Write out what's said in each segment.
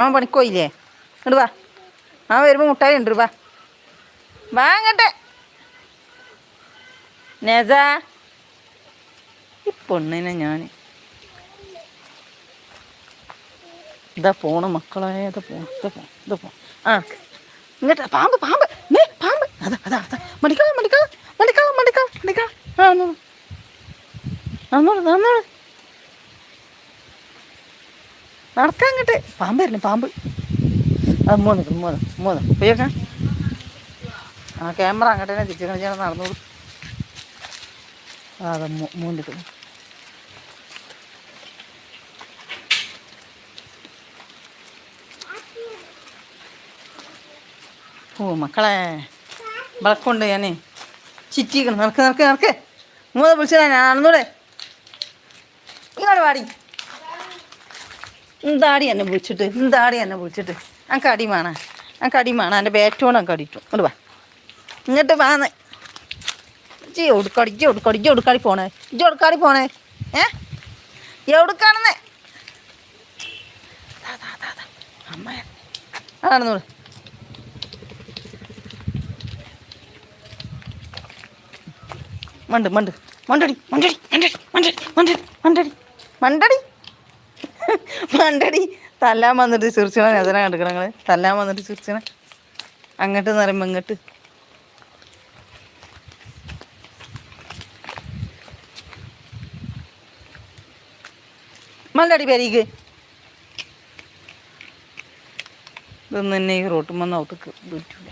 അവൻ പണിക്കോയില്ലേ? ഇങ്ങോട്ട് വാ. അവൻ വരുമ്പോൾ മുട്ടായി ഉണ്ട് വാ. വാ അങ്ങട്ടെ നേസ. ഈ പെണ്ണിനെ ഞാൻ ഇതാ പോണ മക്കളെ ഇതാ ആ പാമ്പ് പാമ്പ്. മേ പാമ്പ്. അതാ അതാ അതാ. മടിക്കള മടിക്കള മടിക്കള മടിക്കള മടിക്കള ആ വന്നോളൂ. വന്നോളൂ വന്നോളൂ. നടക്കാൻ അങ്ങോട്ട്. പാമ്പ് വരണം പാമ്പ്. അത് മൂന്ന് മൂന്ന് മൂന്ന്. പോയേക്ക ആ ക്യാമറ അങ്ങോട്ട് തന്നെ തിരിച്ചു കളിച്ചാൽ നടന്നോളൂ. അതെ മൂന്നിട്ട് ഓ മക്കളെ. വിളക്കുണ്ട് ഞാൻ ചിറ്റിക്കണം നടക്ക് നടക്ക് നടക്ക്. മൂന്ന് വിളിച്ചതാ ഞാൻ നടന്നൂടെ ഇങ്ങോട്ട് പാടി എന്താടി എന്നെ വിളിച്ചിട്ട്. എന്താടി എന്നെ വിളിച്ചിട്ട്. ആ കടി വേണം ആ കടി വേണം എന്റെ ബാറ്റോടെ അങ്ങ് കടിയിട്ടു ഇങ്ങോട്ട് വാ എന്നിട്ട് വാന്ന് ജി ഒടുക്കാടി ജി ഒടുക്കാടി ജി ഒടുക്കാടി പോണേ? ജി ഒടുക്കാടി പോണേ? ഏ? എവിടുക്കാണെന്നേ? അമ്മ. അതാണെന്നോട് മണ്ട് മണ്ട്. മണ്ടടി മണ്ടടി മണ്ടടി മണ്ടടി മണ്ടടി മണ്ടടി. തല്ലാൻ വന്നിട്ട് ചിരിച്ചണ? നെതന കണ്ടിക്കണം തല്ലാൻ വന്നിട്ട് ചിരിച്ചണ? അങ്ങോട്ട് എന്ന് ഇങ്ങോട്ട്. മല്ലടി പേരീക്ക്. ഇതൊന്നും തന്നെ ഈ റോട്ടുമെന്ന് അവത്തക്ക് പറ്റൂല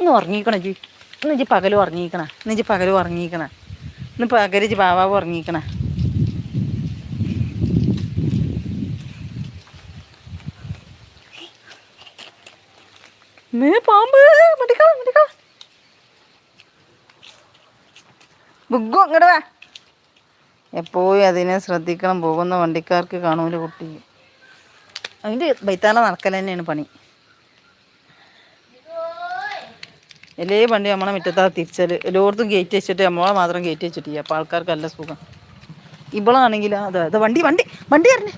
ഒന്ന് ഉറങ്ങിക്കണ ജി. ഇന്ന് ജി പകലും ഉറങ്ങിക്കണ. ഇന്ന് ജി പകലും ഉറങ്ങിക്കണ. ഇന്ന് പകരിച്ച് ബാബാവ് ഉറങ്ങിക്കണ. മേ പാമ്പ്. മടിക്കള മടിക്കള ബുഗു ഇങ്ങോട്ട് വാ. എപ്പോഴും അതിനെ ശ്രദ്ധിക്കണം. പോകുന്ന വണ്ടിക്കാർക്ക് കാണൂല കുട്ടി. അതിന്റെ ബൈത്താല നടക്കൽ തന്നെയാണ് പണി. എല്ലാ വണ്ടി നമ്മളെ മുറ്റത്താ തിരിച്ചാൽ എല്ലായിടത്തും ഗേറ്റ് വെച്ചിട്ട് നമ്മളെ മാത്രം ഗേറ്റ് വെച്ചിട്ട് അപ്പോൾ ആൾക്കാർക്ക് നല്ല സുഖം. ഇവളാണെങ്കിൽ അതെ അതെ വണ്ടി വണ്ടി വണ്ടി വരണേ.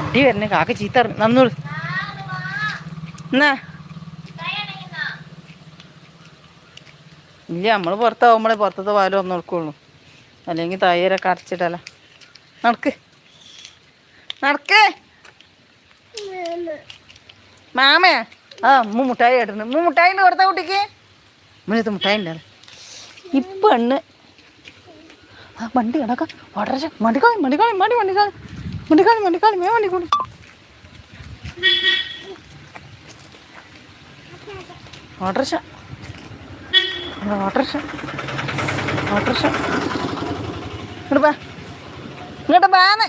വണ്ടി വരണേ. കാക്ക ചീത്ത നന്നൂറ് എന്നാ ഇല്ല നമ്മൾ പുറത്താവുമ്പോഴേ പുറത്തത്തെ പാലും ഒന്ന് കൊടുക്കുള്ളൂ. അല്ലെങ്കിൽ തയ്യരൊക്കെ അടച്ചിട്ടല്ല നടക്ക്. നടക്ക്. മാമയാ ആ ഉമ്മ മുട്ടായി ഇടുന്നു ഉമ്മ മുട്ടായി കൊടുത്ത കുട്ടിക്ക്? ഉമ്മനത്ത് മുട്ടായി ഉണ്ടല്ല ഇപ്പം എണ്ണ് ആ വണ്ടി കിടക്കാം വളരെ മടിക്കാളി മടിക്കാളി മടി വണ്ടിക്കാളി മടിക്കാളി മടിക്കാളി മേ വണ്ടിക്കൂടി ഓട്ടർഷ ഓട്ടർഷ ഓട്ടർഷ ഇങ്ങോട്ട് പാ ഇങ്ങോട്ട് ബാന്ന്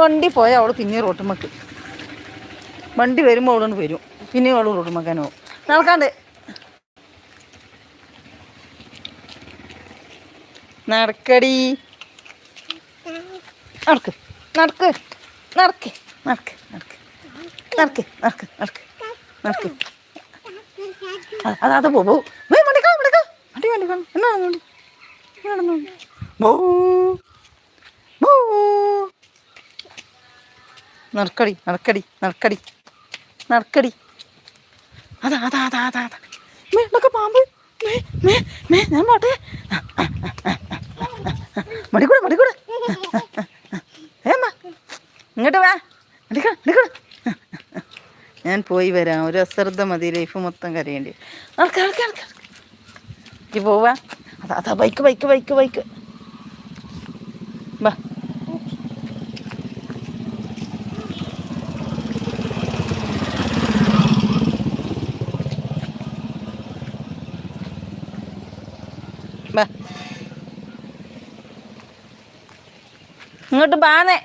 വണ്ടി പോയാൽ അവൾ പിന്നെ റോട്ടുമ്മക്ക് വണ്ടി വരുമ്പോൾ അവളോട് വരും. പിന്നെ അവൾ റോട്ടുമ്മക്കാനോ നടക്കാണ്ട്. നടക്കടി. നടക്ക്. നടക്ക്. നടക്ക്. നടക്ക്. നടക്ക്. നടക്ക്. നടക്ക്. നടക്ക്. നടക്ക്. അത് അത് പോ മടിക്കാ മടിക്കാ അടി മടിക്കാ എന്നാ നടന്നോളി നടന്നോളി ബോ ബോ നടക്കടി നടക്കടി നടക്കടി നടക്കടി അതാ അതാ അതാ അതാ അതാ. മേ ഇതൊക്കെ പാമ്പ്. മേ മേ മേ ഞാൻ പോട്ടെ. പോയി വരാം. ഒരു അശ്രദ്ധ മതി ലൈഫ് മൊത്തം കരയേണ്ടി. നടക്ക പോവാ. അതാ അതാ ബൈക്ക് ബൈക്ക് ബൈക്ക് ബൈക്ക് വാ. ഇങ്ങോട്ട് ബാന്നേ